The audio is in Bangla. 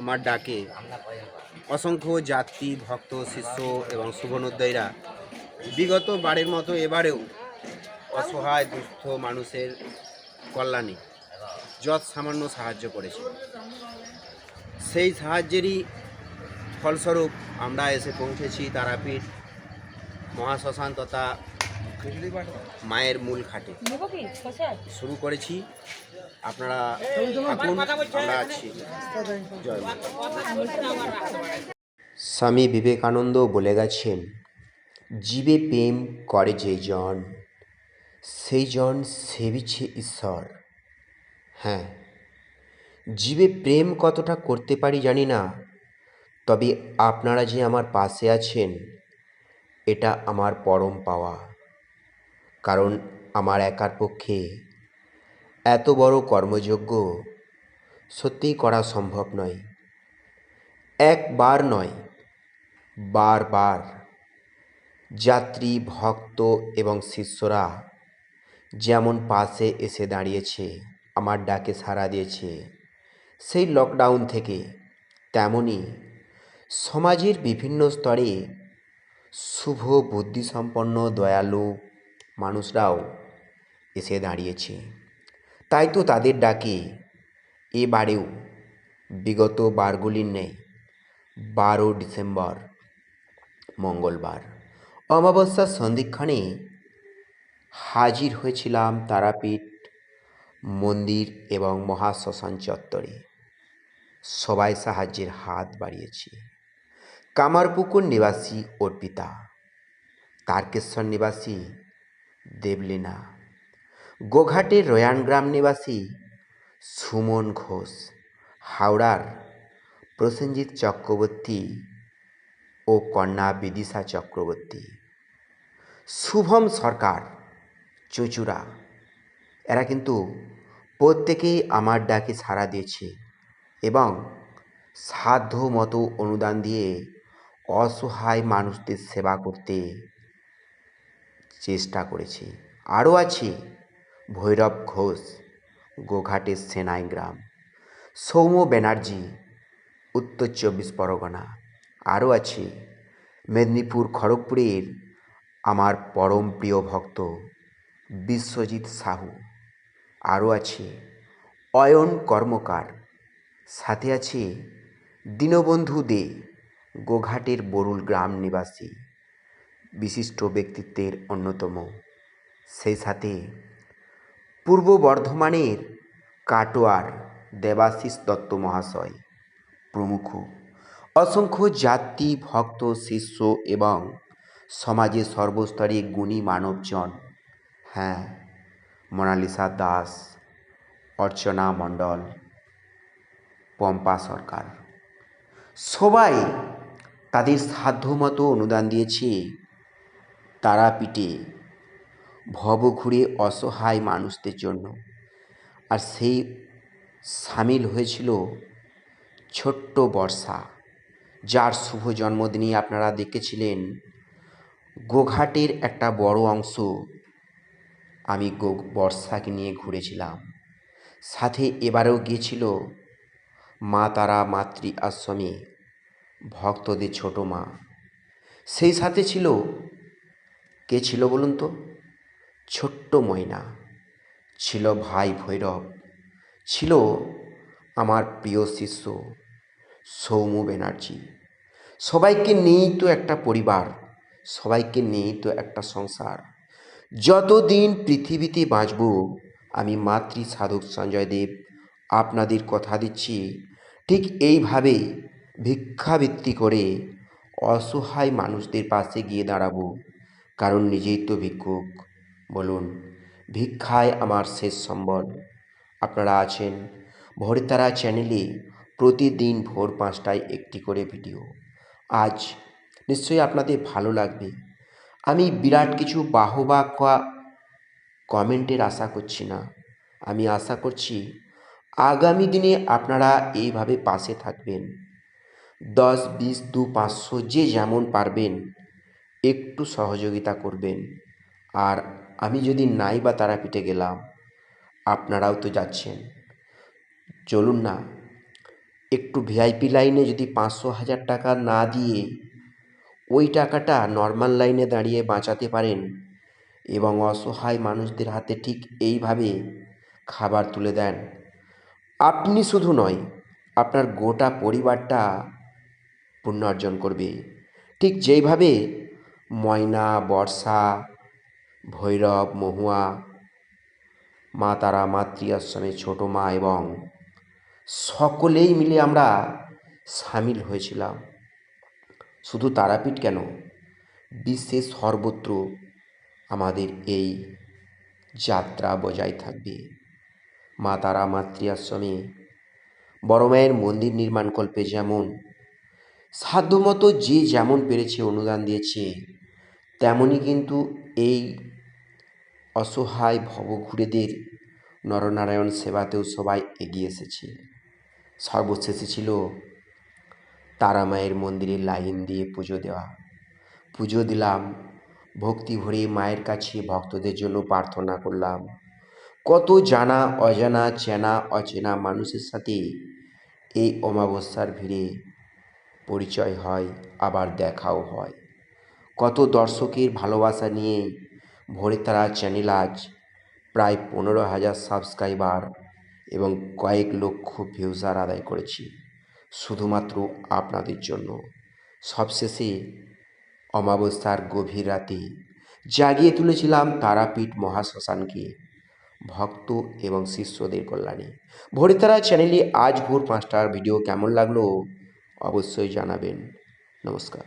আমার ডাকে। অসংখ্য যাত্রী, ভক্ত, শিষ্য এবং শুভনোদ্দয়ীরা বিগত বারের মতো এবারেও অসহায়, দুস্থ মানুষের কল্যাণে যৎ সামান্য সাহায্য করেছে। সেই সাহায্যেরই ফলস্বরূপ আমরা এসে পৌঁছেছি তারাপীঠ, মহাশ্মশান তথা মায়ের মূল খাটে। নেব কি? বসে শুরু করেছি। আপনারা আমরা আছি। স্বামী বিবেকানন্দ বলে গেছেন জীবে প্রেম করে যে জন সেই জন সেবিছে ঈশ্বর। হ্যাঁ জীবে প্রেম কতটা করতে পারি জানি না তবে আপনারা যে আমার পাশে আছেন এটা আমার পরম পাওয়া। কারণ আমার একার পক্ষে এত বড় কর্মযজ্ঞ সত্যিই করা সম্ভব নয়। একবার নয়, বারবার যাত্রী, ভক্ত এবং শিষ্যরা যেমন পাশে এসে দাঁড়িয়েছে, আমার ডাকে সাড়া দিয়েছে, সেই লকডাউন থেকে তেমনই সমাজের বিভিন্ন স্তরে শুভ, বুদ্ধিসম্পন্ন, দয়ালু মানুষরাও এসে দাঁড়িয়েছে। তাই তো তাদের ডাকে, এবারেও বিগত বারগুলির নেই বারো ডিসেম্বর, মঙ্গলবার, অমাবস্যার সন্ধিক্ষণে হাজির হয়েছিলাম তারাপীঠ মন্দির এবং মহাশ্মশান চত্বরে। সবাই সাহায্যের হাত বাড়িয়েছে। কামারপুকুর নিবাসী অর্পিতা তারকেশ্বর নিবাসী দেবলীনা। গোঘাটের রয়ানগ্রাম নিবাসী সুমন ঘোষ। হাওড়ার প্রসেনজিৎ চক্রবর্তী ও কন্যা বিদিশা চক্রবর্তী। শুভম সরকার, চুচুড়া। এরা কিন্তু প্রত্যেকেই আমার ডাকে সাড়া দিয়েছে এবং সাধ্য মতো অনুদান দিয়ে অসহায় মানুষদের সেবা করতে চেষ্টা করেছি। আরও আছে ভৈরব ঘোষ, গোঘাটের সেনাই গ্রাম, সৌম্য ব্যানার্জি, উত্তর চব্বিশ পরগনা, আরও আছে মেদিনীপুর খড়গপুরের আমার পরম প্রিয় ভক্ত বিশ্বজিৎ সাহু, আরও আছে অয়ন কর্মকার, সাথে আছে দীনবন্ধু দে, গোঘাটের বরুল গ্রাম নিবাসী। বিশিষ্ট ব্যক্তিত্বের অন্যতম। সেই সাথে পূর্ব বর্ধমানের কাটোয়ার দেবাশিস দত্ত মহাশয় প্রমুখ। অসংখ্য জাতি, ভক্ত, শিষ্য এবং সমাজের সর্বস্তরে গুণী মানবজন। হ্যাঁ মোনালিসা দাস, অর্চনা মণ্ডল, পম্পা সরকার। সবাই তাদের সাধ্যমতো অনুদান দিয়েছে তারাপীঠে। ভবঘুরে অসহায় মানুষদের জন্য। আর সেই সামিল হয়েছিল ছোট্ট বর্ষা, যার শুভ জন্মদিনে আপনারা দেখেছিলেন। গোঘাটের একটা বড় অংশ আমি গো বর্ষাকে নিয়ে ঘুরেছিলাম। সাথে এবারেও গিয়েছিল মা তারা মাতৃ আশ্রমে, ভক্তদের ছোট মা। সেই সাথে ছিল কে ছিল বলুন তো? ছোট্ট ময়না। ছিল ভাই ভৈরব। ছিল আমার প্রিয় শিষ্য সৌম্য ব্যানার্জি সবাইকে নিয়েই তো একটা পরিবার, সবাইকে নিয়েই তো একটা সংসার। যতদিন পৃথিবীতে বাঁচব, আমি মাতৃ সাধক সঞ্জয় দেব আপনাদের কথা দিচ্ছি। ঠিক এইভাবেই ভিক্ষাবৃত্তি করে অসহায় মানুষদের পাশে গিয়ে দাঁড়াবো। কারণ নিজেই তো ভিক্ষুক। বলুন, ভিক্ষায় আমার শেষ সম্বল। আপনারা আছেন ভোরতারা চ্যানেলে প্রতিদিন ভোর পাঁচটায় একটি করে ভিডিও। আজ নিশ্চয়ই আপনাদের ভালো লাগবে। আমি বিরাট কিছু বাহবা কমেন্টের আশা করছি না। আমি আশা করছি আগামী দিনে আপনারা এইভাবে পাশে থাকবেন। দশ, বিশ, দু, পাঁচশো যে যেমন পারবেন একটু সহযোগিতা করবেন। আর আমি যদি নাই বা তারাপীঠে গেলাম, আপনারাও তো যাচ্ছেন। চলুন না, একটু ভিআইপি লাইনে যদি পাঁচশো হাজার টাকা না দিয়ে ওই টাকাটা নর্মাল লাইনে দাঁড়িয়ে বাঁচাতে পারেন এবং অসহায় মানুষদের হাতে ঠিক এইভাবে খাবার তুলে দেন। আপনি শুধু নয়, আপনার গোটা পরিবারটা পুণ্য অর্জন করবে। ঠিক যেইভাবে ময়না, বর্ষা, ভৈরব, মহুয়া, মা তারা, মাতৃ আশ্রমে ছোটো মা এবং সকলেই মিলে আমরা সামিল হয়েছিলাম। শুধু তারাপীঠ কেন? বিশ্বের সর্বত্র আমাদের এই যাত্রা বজায় থাকবে। মা তারা, মাতৃ আশ্রমে বড় মায়ের মন্দির নির্মাণকল্পে যেমন, সাধ্যমতো যে যেমন পেরেছে অনুদান দিয়েছে তেমনই কিন্তু এই অসহায় ভবঘুরেদের নরনারায়ণ সেবাতেও সবাই এগিয়ে এসেছে। সর্বশেষে ছিল তারা মায়ের মন্দিরে লাইন দিয়ে পুজো দেওয়া। পুজো দিলাম, ভক্তি ভরে মায়ের কাছে ভক্তদের জন্য প্রার্থনা করলাম। কত জানা, অজানা, চেনা, অচেনা মানুষের সাথে এই অমাবস্যার ভিড়ে পরিচয় হয়, আবার দেখাও হয়। কত দর্শকের ভালোবাসা নিয়ে ভোরে তারা চ্যানেল আজ প্রায় পনেরো হাজার সাবস্ক্রাইবার এবং কয়েক লক্ষ ভিউজার আদায় করেছি, শুধুমাত্র আপনাদের জন্য। সবশেষে অমাবস্যার গভীর রাতে জাগিয়ে তুলেছিলাম তারাপীঠ মহাশ্মশানকে, ভক্ত এবং শিষ্যদের কল্যাণে। ভোরিতারা চ্যানেলে আজ ভোর পাঁচটার ভিডিও কেমন লাগল অবশ্যই জানাবেন। নমস্কার।